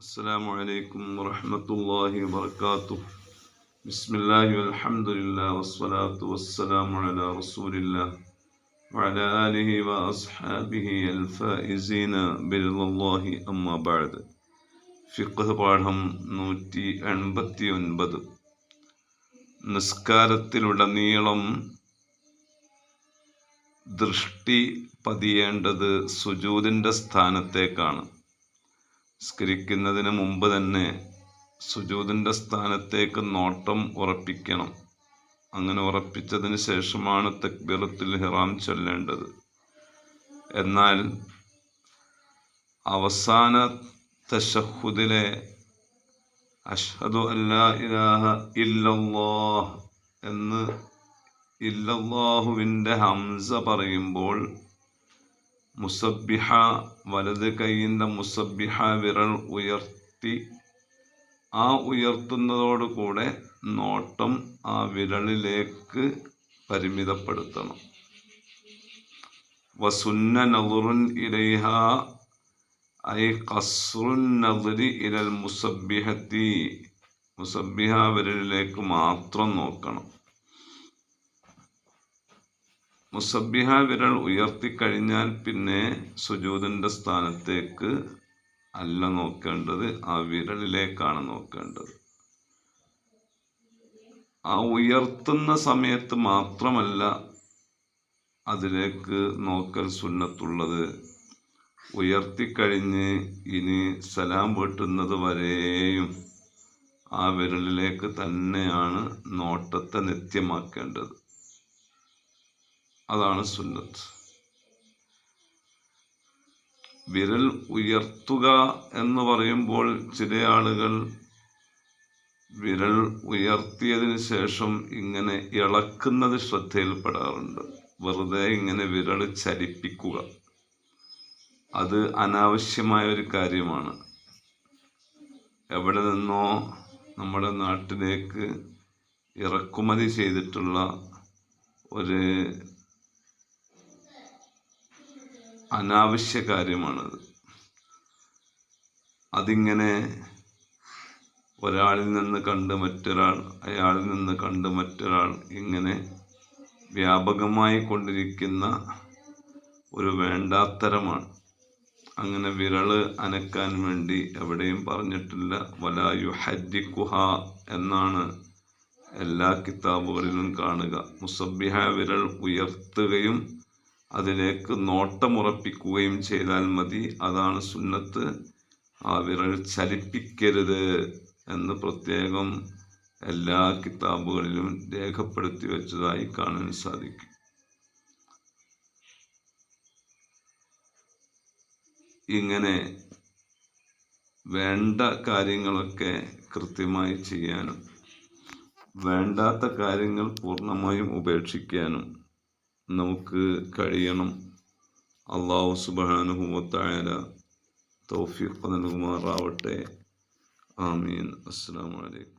السلام عليكم ورحمة الله وبركاته بسم الله والحمد لله والصلاة والسلام على رسول الله وعلى آله وأصحابه الفائزين برضا الله أما بعد ഫിഖ് പാഠം നൂറ്റി എൺപത്തി ഒൻപത് നിസ്കാരത്തിലുടനീളം ദൃഷ്ടി പതിയേണ്ടത് സുജൂതിൻ്റെ സ്ഥാനത്തേക്കാണ് സ്കരിക്കുന്നതിന് മുമ്പ് തന്നെ സുജൂതിന്റെ സ്ഥാനത്തേക്ക് നോട്ടം ഉറപ്പിക്കണം. അങ്ങനെ ഉറപ്പിച്ചതിന് ശേഷമാണ് തക്ബീറത്തുൽ ഹിറാം ചൊല്ലേണ്ടത്. എന്നാൽ അവസാന തശഹുദിലെ അഷ്ഹദു അല്ലാ ഇലാഹ ഇല്ലല്ലാഹ് എന്ന് ഇല്ലല്ലാഹുവിന്റെ ഹംസ പറയുമ്പോൾ മുസബിഹ വലത് കൈയിന്റെ മുസബിഹ വിരൽ ഉയർത്തി ആ ഉയർത്തുന്നതോടുകൂടെ നോട്ടം ആ വിരളിലേക്ക് പരിമിതപ്പെടുത്തണം. വസുന്ന നദുറുൻ ഇലൈഹ ഐ കസ്റുൻ നദുരി ഇലൽ മുസബിഹത്തി മുസബിഹ വിരലിലേക്ക് മാത്രം നോക്കണം. മുസബിഹ വിരൽ ഉയർത്തിക്കഴിഞ്ഞാൽ പിന്നെ സുജൂതിന്റെ സ്ഥാനത്തേക്ക് അല്ല നോക്കേണ്ടത് ആ വിരലിലേക്കാണ് നോക്കേണ്ടത്. ആ ഉയർത്തുന്ന സമയത്ത് മാത്രമല്ല അതിലേക്ക് നോക്കൽ സുന്നത്തുള്ളത്. ഉയർത്തിക്കഴിഞ്ഞ് ഇനി സലാം വീട്ടുന്നത് വരെയും ആ വിരലിലേക്ക് തന്നെയാണ് നോട്ടത്തെ നിത്യമാക്കേണ്ടത്. അതാണ് സുന്നത്ത്. വിരൽ ഉയർത്തുക എന്ന് പറയുമ്പോൾ ചില ആളുകൾ വിരൽ ഉയർത്തിയതിന് ശേഷം ഇങ്ങനെ ഇളക്കുന്നത് ശ്രദ്ധയിൽപ്പെടാറുണ്ട്. വെറുതെ ഇങ്ങനെ വിരൽ ചലിപ്പിക്കുക. അത് അനാവശ്യമായ ഒരു കാര്യമാണ്. എവിടെ നിന്നോ നമ്മുടെ നാട്ടിലേക്ക് ഇറക്കുമതി ചെയ്തിട്ടുള്ള ഒരു അനാവശ്യ കാര്യമാണത്. അതിങ്ങനെ ഒരാളിൽ നിന്ന് കണ്ട് മറ്റൊരാൾ അയാളിൽ നിന്ന് കണ്ട് മറ്റൊരാൾ ഇങ്ങനെ വ്യാപകമായി കൊണ്ടിരിക്കുന്ന ഒരു വേണ്ടാത്തരമാണ്. അങ്ങനെ വിരൾ അനക്കാൻ വേണ്ടി എവിടെയും പറഞ്ഞിട്ടില്ല. വലായു ഹരിക്കുഹ എന്നാണ് എല്ലാ കിതാബുകളിലും കാണുക. മുസബിഹ വിരൽ ഉയർത്തുകയും അതിലേക്ക് നോട്ടമുറപ്പിക്കുകയും ചെയ്താൽ മതി. അതാണ് സുന്നത്ത്. ആ വിരൽ ചലിപ്പിക്കരുത് എന്ന് പ്രത്യേകം എല്ലാ കിതാബുകളിലും രേഖപ്പെടുത്തി വെച്ചതായി കാണാൻ സാധിക്കും. ഇങ്ങനെ വേണ്ട കാര്യങ്ങളൊക്കെ കൃത്യമായി ചെയ്യാനും വേണ്ടാത്ത കാര്യങ്ങൾ പൂർണമായും ഉപേക്ഷിക്കാനും നമുക്ക് കഴിയണം. അള്ളാഹു സുബാനുഹുവത്തായ തൗഫീഖ് നൽകുമാറാവട്ടെ. ആമീൻ. അസ്സാം വലൈക്കും